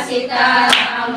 सीताराम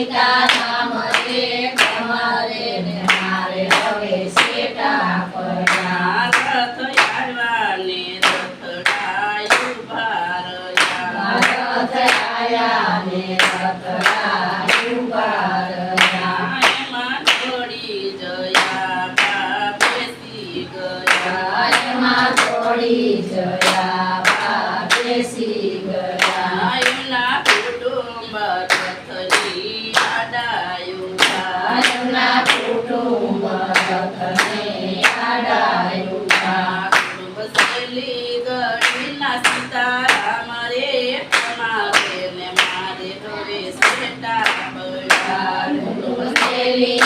સીતા નામ રે તમારે ને મારે હવે સેટા પડ્યા રથ આવ્યાને રથડાયું ભારયા. રથ જયા શંખને આડાયુતા મારે મારે ડોરે સેટા બળા શુભશૈલી